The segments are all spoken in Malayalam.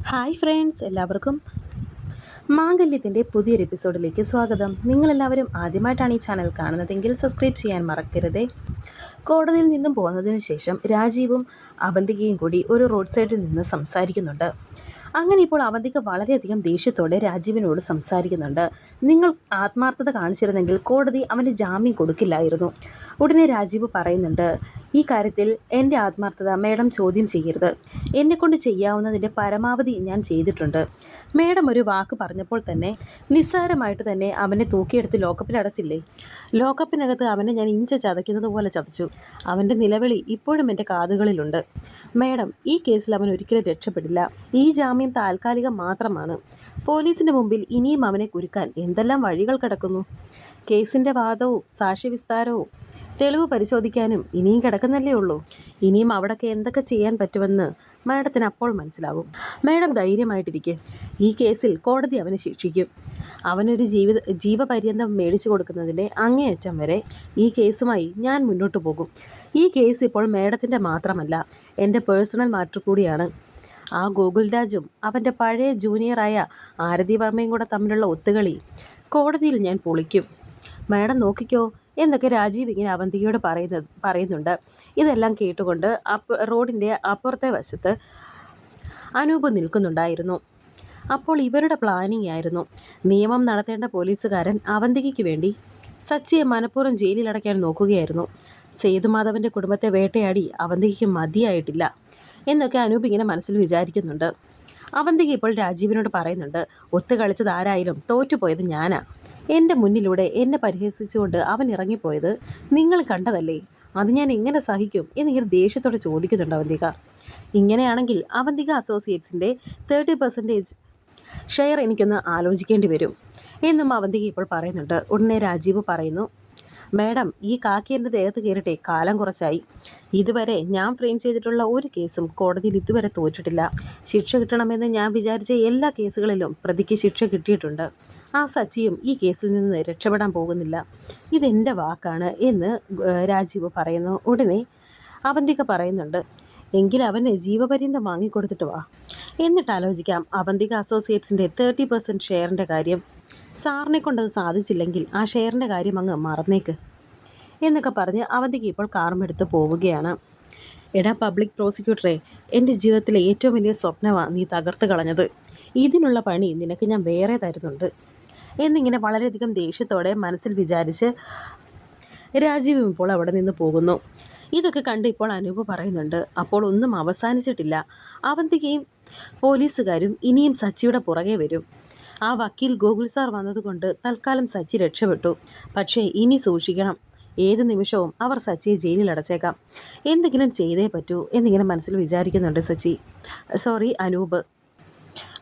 ഹായ് ഫ്രണ്ട്സ് എല്ലാവർക്കും മാംഗല്യത്തിന്റെ പുതിയൊരു എപ്പിസോഡിലേക്ക് സ്വാഗതം. നിങ്ങളെല്ലാവരും ആദ്യമായിട്ടാണ് ഈ ചാനൽ കാണുന്നതെങ്കിൽ സബ്സ്ക്രൈബ് ചെയ്യാൻ മറക്കരുതേ. കോടതിയിൽ നിന്നും പോകുന്നതിന് ശേഷം രാജീവും അവന്തികയും കൂടി ഒരു റോഡ് സൈഡിൽ നിന്ന് സംസാരിക്കുന്നുണ്ട്. അങ്ങനെ ഇപ്പോൾ അവന്തിക വളരെയധികം ദേഷ്യത്തോടെ രാജീവിനോട് സംസാരിക്കുന്നുണ്ട്. നിങ്ങൾ ആത്മാർത്ഥത കാണിച്ചിരുന്നെങ്കിൽ കോടതി അവന് ജാമ്യം കൊടുക്കില്ലായിരുന്നു. ഉടനെ രാജീവ് പറയുന്നുണ്ട് ഈ കാര്യത്തിൽ എന്റെ ആത്മാർത്ഥത മേഡം ചോദ്യം ചെയ്യരുത്. എന്നെക്കൊണ്ട് ചെയ്യാവുന്നതിന്റെ പരമാവധി ഞാൻ ചെയ്തിട്ടുണ്ട്. മേഡം ഒരു വാക്ക് പറഞ്ഞപ്പോൾ തന്നെ നിസ്സാരമായിട്ട് തന്നെ അവനെ തൂക്കിയെടുത്ത് ലോക്കപ്പിൽ അടച്ചില്ലേ? ലോക്കപ്പിനകത്ത് അവനെ ഞാൻ ഇഞ്ച ചതയ്ക്കുന്നത് പോലെ ചതച്ചു. അവന്റെ നിലവിളി ഇപ്പോഴും എന്റെ കാതുകളിലുണ്ട്. മേഡം ഈ കേസിൽ അവൻ ഒരിക്കലും രക്ഷപ്പെടില്ല. ഈ ജാമ്യം താൽക്കാലികം മാത്രമാണ്. പോലീസിന്റെ മുമ്പിൽ ഇനിയും അവനെ കുരുക്കാൻ എന്തെല്ലാം വഴികൾ കിടക്കുന്നു? കേസിന്റെ വാദവും സാക്ഷ്യവിസ്താരവും തെളിവ് പരിശോധിക്കാനും ഇനിയും കിടക്കുന്നല്ലേ ഉള്ളൂ. ഇനിയും അവിടൊക്കെ എന്തൊക്കെ ചെയ്യാൻ പറ്റുമെന്ന് മാഡത്തിന് അപ്പോൾ മനസ്സിലാകും മാഡം ധൈര്യമായിട്ടിരിക്കെ. ഈ കേസിൽ കോടതി അവനെ ശിക്ഷിക്കും. അവനൊരു ജീവിത ജീവപര്യന്തം മേടിച്ചു കൊടുക്കുന്നതിന്റെ അങ്ങേയറ്റം വരെ ഈ കേസുമായി ഞാൻ മുന്നോട്ട് പോകും. ഈ കേസ് ഇപ്പോൾ മാഡത്തിന്റെ മാത്രമല്ല എന്റെ പേഴ്സണൽ മാറ്റർ കൂടിയാണ്. ആ ഗോകുൽരാജും അവന്റെ പഴയ ജൂനിയറായ ആരതി വർമ്മയും കൂടെ തമ്മിലുള്ള ഒത്തുകളി കോടതിയിൽ ഞാൻ പൊളിക്കും. മാഡം നോക്കിക്കോ എന്നൊക്കെ രാജീവ് ഇങ്ങനെ അവന്തികയോട് പറയുന്നത് പറയുന്നുണ്ട്. ഇതെല്ലാം കേട്ടുകൊണ്ട് അപ്പ് റോഡിന്റെ അപ്പുറത്തെ വശത്ത് അനൂപ് നിൽക്കുന്നുണ്ടായിരുന്നു. അപ്പോൾ ഇവരുടെ പ്ലാനിംഗ് ആയിരുന്നു. നിയമം നടത്തേണ്ട പോലീസുകാരൻ അവന്തികയ്ക്ക് വേണ്ടി സച്ചിയെ മനഃപൂർവം ജയിലിലടയ്ക്കാൻ നോക്കുകയായിരുന്നു. സേതുമാധവന്റെ കുടുംബത്തെ വേട്ടയാടി അവന്തികയ്ക്ക് മതിയായിട്ടില്ല എന്നൊക്കെ അനൂപ് ഇങ്ങനെ മനസ്സിൽ വിചാരിക്കുന്നുണ്ട്. അവന്തിക ഇപ്പോൾ രാജീവിനോട് പറയുന്നുണ്ട് ഒത്തു കളിച്ചത് ആരായാലും തോറ്റുപോയത് ഞാനാ. എന്റെ മുന്നിലൂടെ എന്നെ പരിഹസിച്ചുകൊണ്ട് അവൻ ഇറങ്ങിപ്പോയത് നിങ്ങൾ കണ്ടതല്ലേ? അത് ഞാൻ എങ്ങനെ സഹിക്കും എന്നിങ്ങനെ ദേഷ്യത്തോടെ ചോദിക്കുന്നുണ്ട് അവന്തിക. ഇങ്ങനെയാണെങ്കിൽ അവന്തിക അസോസിയേറ്റ്സിന്റെ തേർട്ടി പെർസെന്റേജ് ഷെയർ എനിക്കൊന്ന് ആലോചിക്കേണ്ടി വരും എന്നും അവന്തിക ഇപ്പോൾ പറയുന്നുണ്ട്. ഉടനെ രാജീവ് പറയുന്നു മാഡം ഈ കാക്കി എന്റെ ദേഹത്ത് കയറിട്ടെ കാലം കുറച്ചായി. ഇതുവരെ ഞാൻ ഫ്രെയിം ചെയ്തിട്ടുള്ള ഒരു കേസും കോടതിയിൽ ഇതുവരെ തോറ്റിട്ടില്ല. ശിക്ഷ കിട്ടണമെന്ന് ഞാൻ വിചാരിച്ച എല്ലാ കേസുകളിലും പ്രതിക്ക് ശിക്ഷ കിട്ടിയിട്ടുണ്ട്. ആ സച്ചിയും ഈ കേസിൽ നിന്ന് രക്ഷപ്പെടാൻ പോകുന്നില്ല. ഇതെന്റെ വാക്കാണ് എന്ന് രാജീവ് പറയുന്നു. ഉടനെ അവന്തിക പറയുന്നുണ്ട്. എങ്കിൽ അവന് ജീവപര്യന്തം വാങ്ങിക്കൊടുത്തിട്ട് വാ. എന്നിട്ട് ആലോചിക്കാം അവന്തിക അസോസിയേറ്റ്സിന്റെ തേർട്ടി പെർസെന്റ് ഷെയറിന്റെ കാര്യം. സാറിനെ കൊണ്ടത് സാധിച്ചില്ലെങ്കിൽ ആ ഷെയറിന്റെ കാര്യം അങ്ങ് മറന്നേക്ക് എന്നൊക്കെ പറഞ്ഞ് അവന്തിക ഇപ്പോൾ കാർമെടുത്ത് പോവുകയാണ്. എടാ പബ്ലിക് പ്രോസിക്യൂട്ടറെ എന്റെ ജീവിതത്തിലെ ഏറ്റവും വലിയ സ്വപ്നമാണ് നീ തകർത്ത് കളഞ്ഞത്. ഇതിനുള്ള പണി നിനക്ക് ഞാൻ വേറെ തരുന്നുണ്ട്. എന്നിങ്ങനെ വളരെയധികം ദേഷ്യത്തോടെ മനസ്സിൽ വിചാരിച്ച് രാജീവും ഇപ്പോൾ അവിടെ നിന്ന് പോകുന്നു. ഇതൊക്കെ കണ്ട് ഇപ്പോൾ അനൂപ് പറയുന്നുണ്ട് അപ്പോൾ ഒന്നും അവസാനിച്ചിട്ടില്ല. അവന്തികയും പോലീസുകാരും ഇനിയും സച്ചിയുടെ പുറകെ വരും. ആ വക്കീൽ ഗോകുൽ സാർ വന്നതുകൊണ്ട് തൽക്കാലം സച്ചി രക്ഷപ്പെട്ടു. പക്ഷേ ഇനി സൂക്ഷിക്കണം. ഏത് നിമിഷവും അവർ സച്ചിയെ ജയിലിൽ അടച്ചേക്കാം. എന്തെങ്കിലും ചെയ്തേ പറ്റൂ എന്നിങ്ങനെ മനസ്സിൽ വിചാരിക്കുന്നുണ്ട് സച്ചി. സോറി അനൂപ്.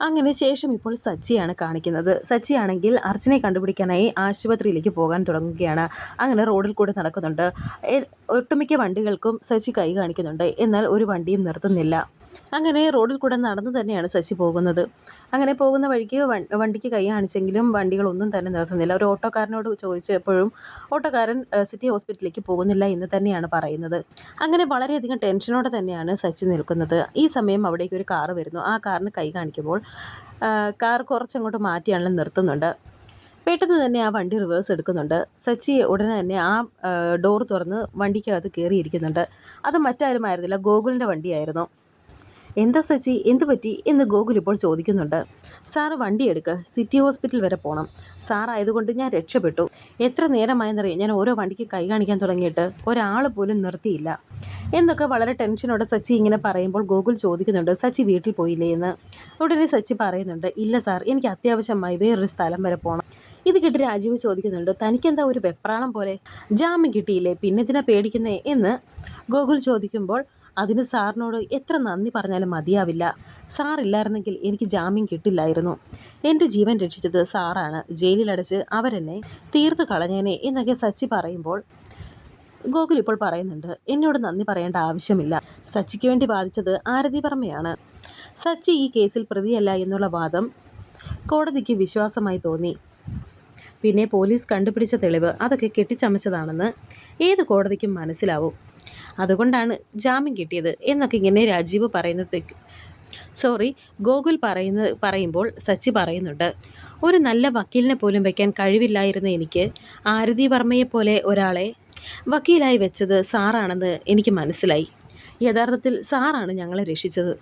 അങ്ങനെ ശേഷം ഇപ്പോൾ സച്ചിയാണ് കാണിക്കുന്നത്. സച്ചിയാണെങ്കിൽ അർച്ചനെ കണ്ടുപിടിക്കാനായി ആശുപത്രിയിലേക്ക് പോകാൻ തുടങ്ങുകയാണ്. അങ്ങനെ റോഡിൽ കൂടെ നടക്കുന്നുണ്ട്. ഒട്ടുമിക്ക വണ്ടികൾക്കും സച്ചി കൈ കാണിക്കുന്നുണ്ട്. എന്നാൽ ഒരു വണ്ടിയും നിർത്തുന്നില്ല. അങ്ങനെ റോഡിൽ കൂടെ നടന്നു തന്നെയാണ് ശശി പോകുന്നത്. അങ്ങനെ പോകുന്ന വഴിക്ക് വണ്ടിക്ക് കൈ കാണിച്ചെങ്കിലും വണ്ടികളൊന്നും തന്നെ നിർത്തുന്നില്ല ഒരു ഓട്ടോക്കാരനോട് ചോദിച്ചപ്പോഴും ഓട്ടോക്കാരൻ സിറ്റി ഹോസ്പിറ്റലിലേക്ക് പോകുന്നില്ല എന്ന് തന്നെയാണ് പറയുന്നത്. അങ്ങനെ വളരെയധികം ടെൻഷനോടെ തന്നെയാണ് സച്ചി നിൽക്കുന്നത്. ഈ സമയം അവിടേക്ക് ഒരു കാറ് വരുന്നു. ആ കാറിന് കൈ കാണിക്കുമ്പോൾ കാർ കുറച്ചങ്ങോട്ട് മാറ്റിയാണല്ലോ നിർത്തുന്നുണ്ട്. പെട്ടെന്ന് തന്നെ ആ വണ്ടി റിവേഴ്സ് എടുക്കുന്നുണ്ട്. സച്ചി ഉടനെ തന്നെ ആ ഡോർ തുറന്ന് വണ്ടിക്കകത്ത് കയറിയിരിക്കുന്നുണ്ട്. അത് മറ്റാരുമായിരുന്നില്ല ഗോകുലിന്റെ വണ്ടിയായിരുന്നു. എന്താ സച്ചി? എന്തു പറ്റി? എന്ന് ഗോകുൽ ഇപ്പോൾ ചോദിക്കുന്നുണ്ട്. സാറ് വണ്ടി എടുക്ക്. സിറ്റി ഹോസ്പിറ്റൽ വരെ പോകണം സാറായതുകൊണ്ട് ഞാൻ രക്ഷപ്പെട്ടു. എത്ര നേരമായെന്നറിയാം? ഞാൻ ഓരോ വണ്ടിക്ക് കൈ കാണിക്കാൻ തുടങ്ങിയിട്ട് ഒരാൾ പോലും നിർത്തിയില്ല. എന്നൊക്കെ വളരെ ടെൻഷനോടെ സച്ചി ഇങ്ങനെ പറയുമ്പോൾ ഗോകുൽ ചോദിക്കുന്നുണ്ട് സച്ചി വീട്ടിൽ പോയില്ലേ എന്ന്? ഉടനെ സച്ചി പറയുന്നുണ്ട് ഇല്ല സാർ എനിക്ക് അത്യാവശ്യമായി വേറൊരു സ്ഥലം വരെ പോകണം ഇത് കേട്ട് രാജീവ് ചോദിക്കുന്നുണ്ട് തനിക്കെന്താ ഒരു വെപ്രാളം പോലെ? ജാമ്യം കിട്ടിയില്ലേ? പിന്നെ ഇതിനെ പേടിക്കുന്നേ? എന്ന് ഗോകുൽ ചോദിക്കുമ്പോൾ അതിന് സാറിനോട് എത്ര നന്ദി പറഞ്ഞാലും മതിയാവില്ല. സാറില്ലായിരുന്നെങ്കിൽ എനിക്ക് ജാമ്യം കിട്ടില്ലായിരുന്നു. എന്റെ ജീവൻ രക്ഷിച്ചത് സാറാണ്. ജയിലിലടച്ച് അവരെന്നെ തീർത്തു കളഞ്ഞേനെ എന്നൊക്കെ സച്ചി പറയുമ്പോൾ ഗോകുൽ ഇപ്പോൾ പറയുന്നുണ്ട്. എന്നോട് നന്ദി പറയേണ്ട ആവശ്യമില്ല. സച്ചിക്ക് വേണ്ടി ബാധിച്ചത് ആരതി വർമ്മയാണ്. സച്ചി ഈ കേസിൽ പ്രതിയല്ല എന്നുള്ള വാദം കോടതിക്ക് വിശ്വാസമായി തോന്നി. പിന്നെ പോലീസ് കണ്ടുപിടിച്ച തെളിവ് അതൊക്കെ കെട്ടിച്ചമച്ചതാണെന്ന് ഏത് കോടതിക്കും മനസ്സിലാവും. അതുകൊണ്ടാണ് ജാമ്യം കിട്ടിയത് എന്നൊക്കെ ഇങ്ങനെ രാജീവ് പറയുന്നത് സോറി ഗോകുൽ പറയുന്ന പറയുമ്പോൾ സച്ചി പറയുന്നുണ്ട്. ഒരു നല്ല വക്കീലിനെ പോലും വയ്ക്കാൻ കഴിവില്ലായിരുന്ന എനിക്ക് ആരതി വർമ്മയെപ്പോലെ ഒരാളെ വക്കീലായി വെച്ചത് സാറാണെന്ന് എനിക്ക് മനസ്സിലായി. യഥാർത്ഥത്തിൽ സാറാണ് ഞങ്ങളെ രക്ഷിച്ചത്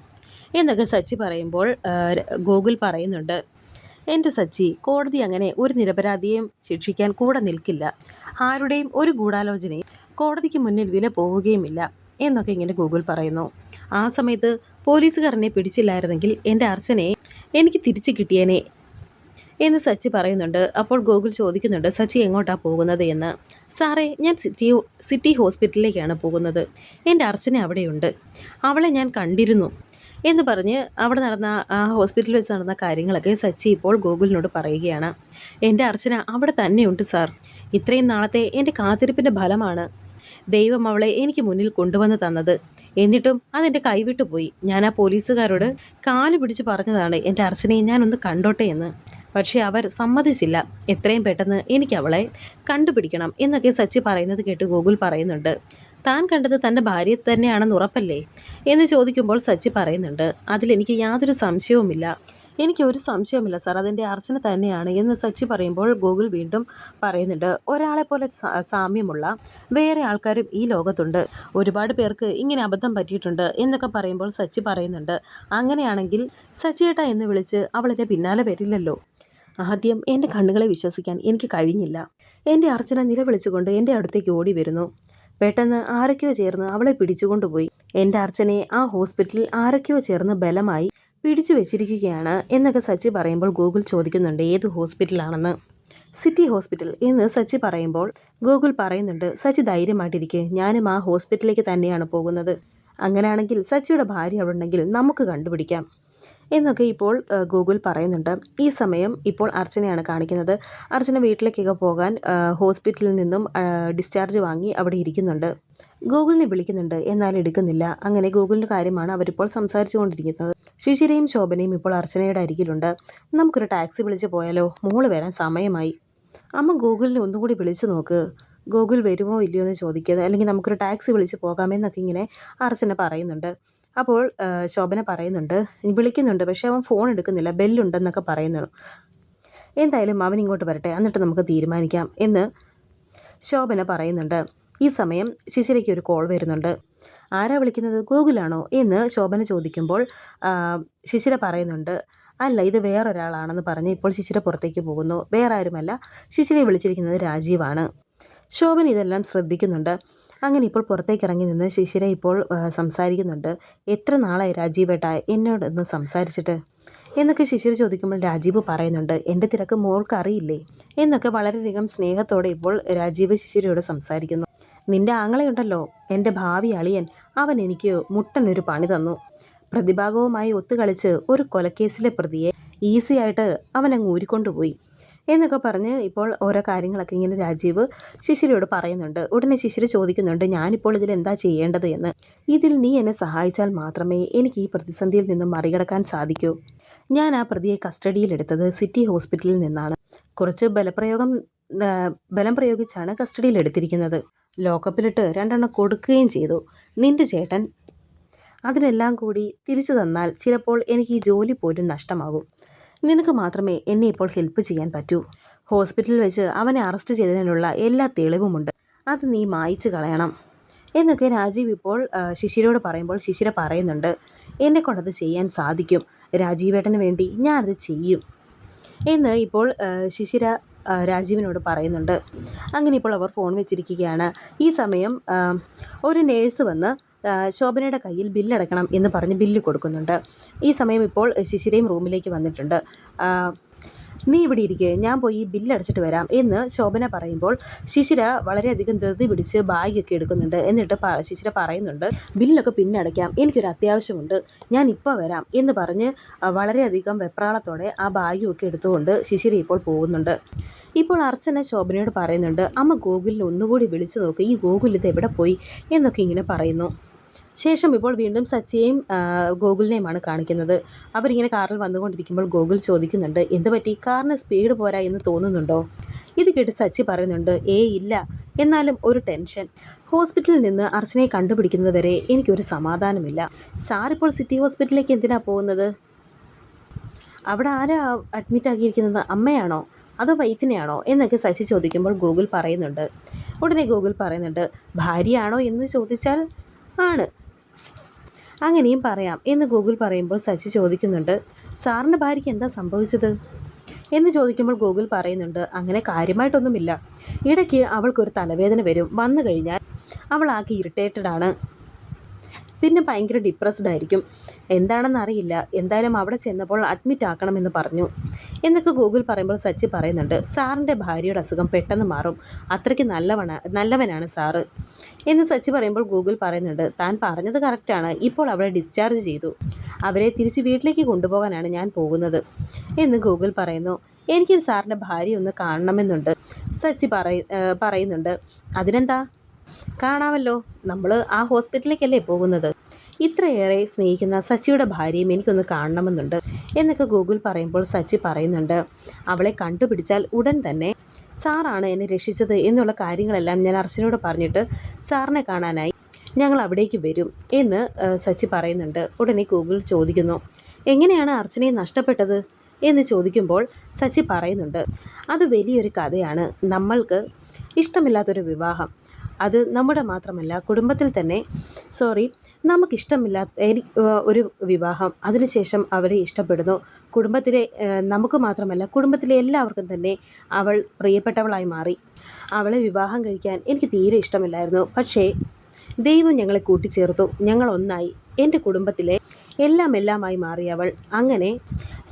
എന്നൊക്കെ സച്ചി പറയുമ്പോൾ ഗോകുൽ പറയുന്നുണ്ട്. എന്റെ സച്ചി കോടതി അങ്ങനെ ഒരു നിരപരാധിയെയും ശിക്ഷിക്കാൻ കൂടെ നിൽക്കില്ല. ആരുടെയും ഒരു ഗൂഢാലോചനയും കോടതിക്ക് മുന്നിൽ വില പോവുകയുമില്ല എന്നൊക്കെ ഇങ്ങനെ ഗൂഗിൾ പറയുന്നു. ആ സമയത്ത് പോലീസുകാരനെ പിടിച്ചില്ലായിരുന്നെങ്കിൽ എന്റെ അർച്ചനെ എനിക്ക് തിരിച്ചു കിട്ടിയേനെ എന്ന് സച്ചി പറയുന്നുണ്ട്. അപ്പോൾ ഗൂഗിൾ ചോദിക്കുന്നുണ്ട് സച്ചി എങ്ങോട്ടാണ് പോകുന്നത് എന്ന്? സാറേ ഞാൻ സിറ്റി സിറ്റി ഹോസ്പിറ്റലിലേക്കാണ് പോകുന്നത്. എന്റെ അർച്ചന അവിടെയുണ്ട്. അവളെ ഞാൻ കണ്ടിരുന്നു. എന്ന് പറഞ്ഞ് അവിടെ നടന്ന ആ ഹോസ്പിറ്റലിൽ വെച്ച് നടന്ന കാര്യങ്ങളൊക്കെ സച്ചി ഇപ്പോൾ ഗൂഗിളിനോട് പറയുകയാണ്. എന്റെ അർച്ചന അവിടെ തന്നെയുണ്ട് സാർ. ഇത്രയും നാളത്തെ എന്റെ കാത്തിരിപ്പിന്റെ ഫലമാണ്. ദൈവം അവളെ എനിക്ക് മുന്നിൽ കൊണ്ടുവന്ന് തന്നത്. എന്നിട്ടും അതെന്റെ കൈവിട്ടു പോയി. ഞാൻ ആ പോലീസുകാരോട് കാൽ പിടിച്ച് പറഞ്ഞതാണ് എന്റെ അർച്ചനയെ ഞാനൊന്ന് കണ്ടോട്ടെ എന്ന്. പക്ഷേ അവർ സമ്മതിച്ചില്ല. എത്രയും പെട്ടെന്ന് എനിക്ക് അവളെ കണ്ടുപിടിക്കണം എന്നൊക്കെ സച്ചി പറയുന്നത് കേട്ട് ഗോകുൽ പറയുന്നുണ്ട്. താൻ കണ്ടത് തന്റെ ഭാര്യ തന്നെയാണെന്ന് ഉറപ്പല്ലേ? എന്ന് ചോദിക്കുമ്പോൾ സച്ചി പറയുന്നുണ്ട് അതിലെനിക്ക് യാതൊരു സംശയവുമില്ല. എനിക്ക് ഒരു സംശയമില്ല സാർ. അതിന്റെ അർച്ചന തന്നെയാണ് എന്ന് സച്ചി പറയുമ്പോൾ ഗൂഗിൾ വീണ്ടും പറയുന്നുണ്ട്. ഒരാളെ പോലെ സാമ്യമുള്ള വേറെ ആൾക്കാരും ഈ ലോകത്തുണ്ട്. ഒരുപാട് പേർക്ക് ഇങ്ങനെ അബദ്ധം പറ്റിയിട്ടുണ്ട് എന്നൊക്കെ പറയുമ്പോൾ സച്ചി പറയുന്നുണ്ട്. അങ്ങനെയാണെങ്കിൽ സച്ചിയേട്ട എന്ന് വിളിച്ച് അവളെന്റെ പിന്നാലെ വരില്ലല്ലോ. ആദ്യം എന്റെ കണ്ണുകളെ വിശ്വസിക്കാൻ എനിക്ക് കഴിഞ്ഞില്ല. എന്റെ അർച്ചന നിലവിളിച്ചുകൊണ്ട് എന്റെ അടുത്തേക്ക് ഓടി വരുന്നു. പെട്ടെന്ന് ആരൊക്കെയോ ചേർന്ന് അവളെ പിടിച്ചുകൊണ്ടുപോയി. എന്റെ അർച്ചനയെ ആ ഹോസ്പിറ്റലിൽ ആരൊക്കെയോ ചേർന്ന് ബലമായി പിടിച്ചു വെച്ചിരിക്കുകയാണ് എന്നൊക്കെ സച്ചി പറയുമ്പോൾ ഗൂഗിൾ ചോദിക്കുന്നുണ്ട് ഏത് ഹോസ്പിറ്റലാണെന്ന്. സിറ്റി ഹോസ്പിറ്റൽ എന്ന് സച്ചി പറയുമ്പോൾ ഗൂഗിൾ പറയുന്നുണ്ട് സച്ചി ധൈര്യമായിട്ടിരിക്കെ ഞാനും ആ ഹോസ്പിറ്റലിലേക്ക് തന്നെയാണ് പോകുന്നത്. അങ്ങനെയാണെങ്കിൽ സച്ചിയുടെ ഭാര്യ അവിടെ ഉണ്ടെങ്കിൽ നമുക്ക് കണ്ടുപിടിക്കാം. എന്നൊക്കെ ഇപ്പോൾ ഗൂഗിൾ പറയുന്നുണ്ട്. ഈ സമയം ഇപ്പോൾ അർച്ചനയാണ് കാണിക്കുന്നത്. അർച്ചന വീട്ടിലേക്കൊക്കെ പോകാൻ ഹോസ്പിറ്റലിൽ നിന്നും ഡിസ്ചാർജ് വാങ്ങി അവിടെ ഇരിക്കുന്നുണ്ട്. ഗൂഗിളിനെ വിളിക്കുന്നുണ്ട് എന്നാൽ എടുക്കുന്നില്ല. അങ്ങനെ ഗൂഗിളിന്റെ കാര്യമാണ് അവരിപ്പോൾ സംസാരിച്ചു കൊണ്ടിരിക്കുന്നത് ശിശിരയും ശോഭനയും ഇപ്പോൾ അർച്ചനയുടെ അരികിലുണ്ട്. നമുക്കൊരു ടാക്സി വിളിച്ച് പോയാലോ? മോൾ വരാൻ സമയമായി. അമ്മ ഗൂഗിളിനെ ഒന്നുകൂടി വിളിച്ചു നോക്ക്. ഗൂഗിൾ വരുമോ ഇല്ലയോ എന്ന് ചോദിക്കുന്നത് അല്ലെങ്കിൽ നമുക്കൊരു ടാക്സി വിളിച്ച് പോകാമെന്നൊക്കെ ഇങ്ങനെ അർച്ചന പറയുന്നുണ്ട്. അപ്പോൾ ശോഭന പറയുന്നുണ്ട്. വിളിക്കുന്നുണ്ട് പക്ഷേ അവൻ ഫോൺ എടുക്കുന്നില്ല. ബെല്ലുണ്ടെന്നൊക്കെ പറയുന്നു. എന്തായാലും അവൻ ഇങ്ങോട്ട് വരട്ടെ. എന്നിട്ട് നമുക്ക് തീരുമാനിക്കാം എന്ന് ശോഭന പറയുന്നുണ്ട്. ഈ സമയം ശിശിരയ്ക്ക് ഒരു കോൾ വരുന്നുണ്ട്. ആരാ വിളിക്കുന്നത്? ഗോകുലാണോ? എന്ന് ശോഭന ചോദിക്കുമ്പോൾ ശിശിര പറയുന്നുണ്ട് അല്ല ഇത് വേറൊരാളാണെന്ന് പറഞ്ഞ് ഇപ്പോൾ ശിശിര പുറത്തേക്ക് പോകുന്നു. വേറെ ആരുമല്ല ശിശിരയെ വിളിച്ചിരിക്കുന്നത് രാജീവാണ്. ശോഭന ഇതെല്ലാം ശ്രദ്ധിക്കുന്നുണ്ട്. അങ്ങനെ ഇപ്പോൾ പുറത്തേക്ക് ഇറങ്ങി നിന്ന് ശിശിര ഇപ്പോൾ സംസാരിക്കുന്നുണ്ട്. എത്ര നാളായി രാജീവേട്ട എന്നോടൊന്ന് സംസാരിച്ചിട്ട്? എന്നൊക്കെ ശിശിര ചോദിക്കുമ്പോൾ രാജീവ് പറയുന്നുണ്ട് എന്റെ തിരക്ക് മോൾക്ക് അറിയില്ലേ? എന്നൊക്കെ വളരെയധികം സ്നേഹത്തോടെ ഇപ്പോൾ രാജീവ് ശിശിരയോട് സംസാരിക്കുന്നു. നിന്റെ ആങ്ങളയുണ്ടല്ലോ എന്റെ ഭാവി അളിയൻ. അവൻ എനിക്ക് മുട്ടനൊരു പണി തന്നു. പ്രതിഭാഗവുമായി ഒത്തുകളിച്ച് ഒരു കൊലക്കേസിലെ പ്രതിയെ ഈസി ആയിട്ട് അവൻ അങ്ങ് ഊരിക്കൊണ്ടുപോയി. എന്നൊക്കെ പറഞ്ഞ് ഇപ്പോൾ ഓരോ കാര്യങ്ങളൊക്കെ ഇങ്ങനെ രാജീവ് ശിശിരയോട് പറയുന്നുണ്ട്. ഉടനെ ശിശിര ചോദിക്കുന്നുണ്ട് ഞാനിപ്പോൾ ഇതിൽ എന്താ ചെയ്യേണ്ടത് എന്ന്? ഇതിൽ നീ എന്നെ സഹായിച്ചാൽ മാത്രമേ എനിക്ക് ഈ പ്രതിസന്ധിയിൽ നിന്നും മറികടക്കാൻ സാധിക്കൂ. ഞാൻ ആ പ്രതിയെ കസ്റ്റഡിയിലെടുത്തത് സിറ്റി ഹോസ്പിറ്റലിൽ നിന്നാണ്. കുറച്ച് ബലപ്രയോഗം ബലം പ്രയോഗിച്ചാണ് കസ്റ്റഡിയിൽ എടുത്തിരിക്കുന്നത്. ലോക്കപ്പിലിട്ട് രണ്ടെണ്ണം കൊടുക്കുകയും ചെയ്തു. നിന്റെ ചേട്ടൻ അതിനെല്ലാം കൂടി തിരിച്ചു തന്നാൽ ചിലപ്പോൾ എനിക്ക് ഈ ജോലി പോലും നഷ്ടമാകും. നിനക്ക് മാത്രമേ എന്നെ ഇപ്പോൾ ഹെൽപ്പ് ചെയ്യാൻ പറ്റൂ. ഹോസ്പിറ്റലിൽ വെച്ച് അവനെ അറസ്റ്റ് ചെയ്തതിനുള്ള എല്ലാ തെളിവുമുണ്ട്. അത് നീ മായ്ച്ചു കളയണം. എന്നൊക്കെ രാജീവ് ഇപ്പോൾ ശിശിരോട് പറയുമ്പോൾ ശിശിര പറയുന്നുണ്ട്. എന്നെ കൊണ്ടത് ചെയ്യാൻ സാധിക്കും. രാജീവേട്ടന് വേണ്ടി ഞാനത് ചെയ്യും. എന്ന് ഇപ്പോൾ ശിശിര രാജീവിനോട് പറയുന്നുണ്ട്. അങ്ങനെ ഇപ്പോൾ അവർ ഫോൺ വെച്ചിരിക്കുകയാണ്. ഈ സമയം ഒരു നേഴ്സ് വന്ന് ശോഭനയുടെ കയ്യിൽ ബില്ലടക്കണം എന്ന് പറഞ്ഞ് ബില്ല് കൊടുക്കുന്നുണ്ട്. ഈ സമയം ഇപ്പോൾ ശിശിരയും റൂമിലേക്ക് വന്നിട്ടുണ്ട്. നീ ഇവിടെ ഇരിക്കുക ഞാൻ പോയി ഈ ബില്ലടച്ചിട്ട് വരാം എന്ന് ശോഭന പറയുമ്പോൾ ശിശിര വളരെയധികം ധൃതി പിടിച്ച് ബാഗൊക്കെ എടുക്കുന്നുണ്ട് എന്നിട്ട് ശിശിര പറയുന്നുണ്ട് ബില്ലൊക്കെ പിന്നെ അടയ്ക്കാം എനിക്കൊരു അത്യാവശ്യമുണ്ട് ഞാൻ ഇപ്പോൾ വരാം എന്ന് പറഞ്ഞ് വളരെയധികം വെപ്രാളത്തോടെ ആ ബാഗുമൊക്കെ എടുത്തുകൊണ്ട് ശിശിര ഇപ്പോൾ പോകുന്നുണ്ട്. ഇപ്പോൾ അർച്ചന ശോഭനയോട് പറയുന്നുണ്ട് അമ്മ ഗോകുലിനെ ഒന്നുകൂടി വിളിച്ചു നോക്ക് ഈ ഗോകുൽ ഇത് എവിടെ പോയി? എന്നൊക്കെ ഇങ്ങനെ പറയുന്നു. ശേഷം ഇപ്പോൾ വീണ്ടും സച്ചിയെയും ഗോകുലിനെയുമാണ് കാണിക്കുന്നത്. അവരിങ്ങനെ കാറിൽ വന്നുകൊണ്ടിരിക്കുമ്പോൾ ഗോകുൽ ചോദിക്കുന്നുണ്ട് എന്ത് പറ്റി? കാറിന് സ്പീഡ് പോരാ എന്ന് തോന്നുന്നുണ്ടോ? ഇത് കേട്ട് സച്ചി പറയുന്നുണ്ട് ഏ ഇല്ല. എന്നാലും ഒരു ടെൻഷൻ. ഹോസ്പിറ്റലിൽ നിന്ന് അർച്ചനയെ കണ്ടുപിടിക്കുന്നത് വരെ എനിക്കൊരു സമാധാനമില്ല. സാറിപ്പോൾ സിറ്റി ഹോസ്പിറ്റലിലേക്ക് എന്തിനാണ് പോകുന്നത്? അവിടെ ആരാ അഡ്മിറ്റ് ആക്കിയിരിക്കുന്നത് അമ്മയാണോ? അതോ വൈഫിനെയാണോ എന്നൊക്കെ ശശി ചോദിക്കുമ്പോൾ ഗൂഗിൾ പറയുന്നുണ്ട്. ഉടനെ ഗൂഗിൾ പറയുന്നുണ്ട് ഭാര്യയാണോ എന്ന് ചോദിച്ചാൽ ആണ്. അങ്ങനെയും പറയാം എന്ന് ഗൂഗിൾ പറയുമ്പോൾ ശശി ചോദിക്കുന്നുണ്ട് സാറിന്റെ ഭാര്യയ്ക്ക് എന്താ സംഭവിച്ചത്? എന്ന് ചോദിക്കുമ്പോൾ ഗൂഗിൾ പറയുന്നുണ്ട് അങ്ങനെ കാര്യമായിട്ടൊന്നുമില്ല. ഇടയ്ക്ക് അവൾക്കൊരു തലവേദന വരും. വന്നു കഴിഞ്ഞാൽ അവൾ ആകെ ഇറിറ്റേറ്റഡ് ആണ്. പിന്നെ ഭയങ്കര ഡിപ്രസ്ഡ് ആയിരിക്കും. എന്താണെന്ന് അറിയില്ല. എന്തായാലും അവിടെ ചെന്നപ്പോൾ അഡ്മിറ്റ് ആക്കണമെന്ന് പറഞ്ഞു. എന്നൊക്കെ ഗൂഗിൾ പറയുമ്പോൾ സച്ചി പറയുന്നുണ്ട്. സാറിന്റെ ഭാര്യയുടെ അസുഖം പെട്ടെന്ന് മാറും. അത്രയ്ക്ക് നല്ലവണ നല്ലവനാണ് സാറ്. എന്ന് സച്ചി പറയുമ്പോൾ ഗൂഗിൾ പറയുന്നുണ്ട്. താൻ പറഞ്ഞത് കറക്റ്റാണ് ഇപ്പോൾ അവളെ ഡിസ്ചാർജ് ചെയ്തു. അവരെ തിരിച്ച് വീട്ടിലേക്ക് കൊണ്ടുപോകാനാണ് ഞാൻ പോകുന്നത്. എന്ന് ഗൂഗിൾ പറയുന്നു. എനിക്കൊരു സാറിന്റെ ഭാര്യ ഒന്ന് കാണണമെന്നുണ്ട്. സച്ചി പറയ പറയുന്നുണ്ട്. അതിനെന്താ? കാണാമല്ലോ. നമ്മൾ ആ ഹോസ്പിറ്റലിലേക്കല്ലേ പോകുന്നത്? ഇത്രയേറെ സ്നേഹിക്കുന്ന സച്ചിയുടെ ഭാര്യയും എനിക്കൊന്ന് കാണണമെന്നുണ്ട് എന്നൊക്കെ ഗൂഗിൾ പറയുമ്പോൾ സച്ചി പറയുന്നുണ്ട്. അവളെ കണ്ടുപിടിച്ചാൽ ഉടൻ തന്നെ സാറാണ് എന്നെ രക്ഷിച്ചത് എന്നുള്ള കാര്യങ്ങളെല്ലാം ഞാൻ അർച്ചനയോട് പറഞ്ഞിട്ട് സാറിനെ കാണാനായി ഞങ്ങൾ അവിടേക്ക് വരും എന്ന് സച്ചി പറയുന്നുണ്ട്. ഉടനെ ഗൂഗിൾ ചോദിക്കുന്നു എങ്ങനെയാണ് അർച്ചനയെ നഷ്ടപ്പെട്ടത്? എന്ന് ചോദിക്കുമ്പോൾ സച്ചി പറയുന്നുണ്ട് അത് വലിയൊരു കഥയാണ്. നമ്മൾക്ക് ഇഷ്ടമില്ലാത്തൊരു വിവാഹം. അത് നമ്മുടെ മാത്രമല്ല കുടുംബത്തിൽ തന്നെ സോറി നമുക്കിഷ്ടമില്ലാത്ത ഒരു വിവാഹം അതിനുശേഷം അവരെ ഇഷ്ടപ്പെടുന്നു. കുടുംബത്തിലെ നമുക്ക് മാത്രമല്ല കുടുംബത്തിലെ എല്ലാവർക്കും തന്നെ അവൾ പ്രിയപ്പെട്ടവളായി മാറി. അവളെ വിവാഹം കഴിക്കാൻ എനിക്ക് തീരെ ഇഷ്ടമില്ലായിരുന്നു. പക്ഷേ ദൈവം ഞങ്ങളെ കൂട്ടിച്ചേർത്തു. ഞങ്ങൾ ഒന്നായി. എന്റെ കുടുംബത്തിലെ എല്ലാം എല്ലാമായി മാറി അവൾ. അങ്ങനെ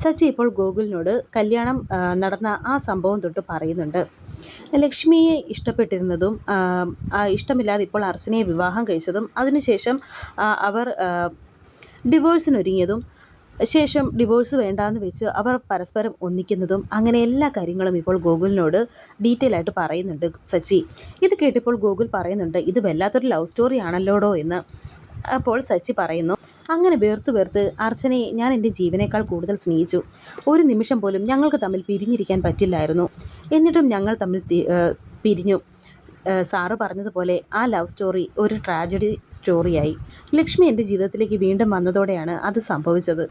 സച്ചി ഇപ്പോൾ ഗോകുലിനോട് കല്യാണം നടന്ന ആ സംഭവം തൊട്ട് പറയുന്നുണ്ട്. ലക്ഷ്മിയെ ഇഷ്ടപ്പെട്ടിരുന്നതും ഇഷ്ടമില്ലാതെ ഇപ്പോൾ അർച്ചനയെ വിവാഹം കഴിച്ചതും അതിനുശേഷം അവർ ഡിവോഴ്സിനൊരുങ്ങിയതും ശേഷം ഡിവോഴ്സ് വേണ്ടാന്ന് വെച്ച് അവർ പരസ്പരം ഒന്നിക്കുന്നതും അങ്ങനെ എല്ലാ കാര്യങ്ങളും ഇപ്പോൾ ഗോകുലിനോട് ഡീറ്റെയിൽ ആയിട്ട് പറയുന്നുണ്ട് സച്ചി. ഇത് കേട്ടിപ്പോൾ ഗോകുൽ പറയുന്നുണ്ട് ഇത് വല്ലാത്തൊരു ലവ് സ്റ്റോറി ആണല്ലോടോ എന്ന്. അപ്പോൾ സച്ചി പറയുന്നു അങ്ങനെ വേർത്ത് വേർത്ത് അർച്ചനയെ ഞാൻ എന്റെ ജീവനേക്കാൾ കൂടുതൽ സ്നേഹിച്ചു. ഒരു നിമിഷം പോലും ഞങ്ങൾക്ക് തമ്മിൽ പിരിഞ്ഞിരിക്കാൻ പറ്റില്ലായിരുന്നു. എന്നിട്ടും ഞങ്ങൾ തമ്മിൽ പിരിഞ്ഞു. സാറ് പറഞ്ഞതുപോലെ ആ ലവ് സ്റ്റോറി ഒരു ട്രാജഡി സ്റ്റോറിയായി. ലക്ഷ്മി എന്റെ ജീവിതത്തിലേക്ക് വീണ്ടും വന്നതോടെയാണ് അത് സംഭവിച്ചത്.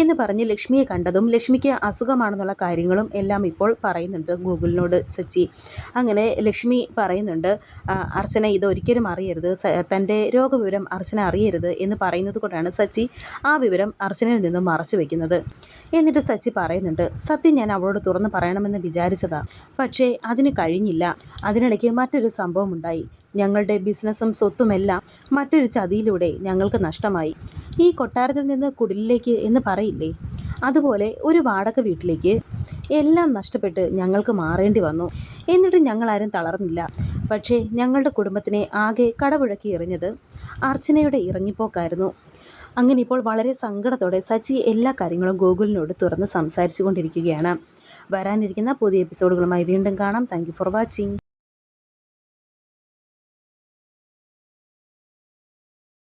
എന്ന് പറഞ്ഞ് ലക്ഷ്മിയെ കണ്ടതും ലക്ഷ്മിക്ക് അസുഖമാണെന്നുള്ള കാര്യങ്ങളും എല്ലാം ഇപ്പോൾ പറയുന്നുണ്ട് ഗൂഗിളിനോട് സച്ചി. അങ്ങനെ ലക്ഷ്മി പറയുന്നുണ്ട് അർച്ചന ഇതൊരിക്കലും അറിയരുത്. തന്റെ രോഗവിവരം അർച്ചന അറിയരുത് എന്ന് പറയുന്നത് കൊണ്ടാണ് സച്ചി ആ വിവരം അർച്ചനയിൽ നിന്നും മറച്ചു വെക്കുന്നത്. എന്നിട്ട് സച്ചി പറയുന്നുണ്ട് സത്യം ഞാൻ അവളോട് തുറന്ന് പറയണമെന്ന് വിചാരിച്ചതാ. പക്ഷേ അതിന് കഴിഞ്ഞില്ല. അതിനിടയ്ക്ക് മറ്റൊരു സംഭവം ഉണ്ടായി ഞങ്ങളുടെ ബിസിനസ്സും സ്വത്തുമെല്ലാം മറ്റൊരു ചതിയിലൂടെ ഞങ്ങൾക്ക് നഷ്ടമായി. ഈ കൊട്ടാരത്തിൽ നിന്ന് കുടിലിലേക്ക് എന്ന് പറയില്ലേ? അതുപോലെ ഒരു വാടക വീട്ടിലേക്ക് എല്ലാം നഷ്ടപ്പെട്ട് ഞങ്ങൾക്ക് മാറേണ്ടി വന്നു. എന്നിട്ടും ഞങ്ങളാരും തളർന്നില്ല. പക്ഷേ ഞങ്ങളുടെ കുടുംബത്തിനെ ആകെ കടപുഴക്കി എറിഞ്ഞത് അർച്ചനയുടെ ഇറങ്ങിപ്പോക്കായിരുന്നു. അങ്ങനെ ഇപ്പോൾ വളരെ സങ്കടത്തോടെ സച്ചി എല്ലാ കാര്യങ്ങളും ഗൂഗിളിനോട് തുറന്ന് സംസാരിച്ചു കൊണ്ടിരിക്കുകയാണ്. വരാനിരിക്കുന്ന പുതിയ എപ്പിസോഡുകളുമായി വീണ്ടും കാണാം. Thank for watching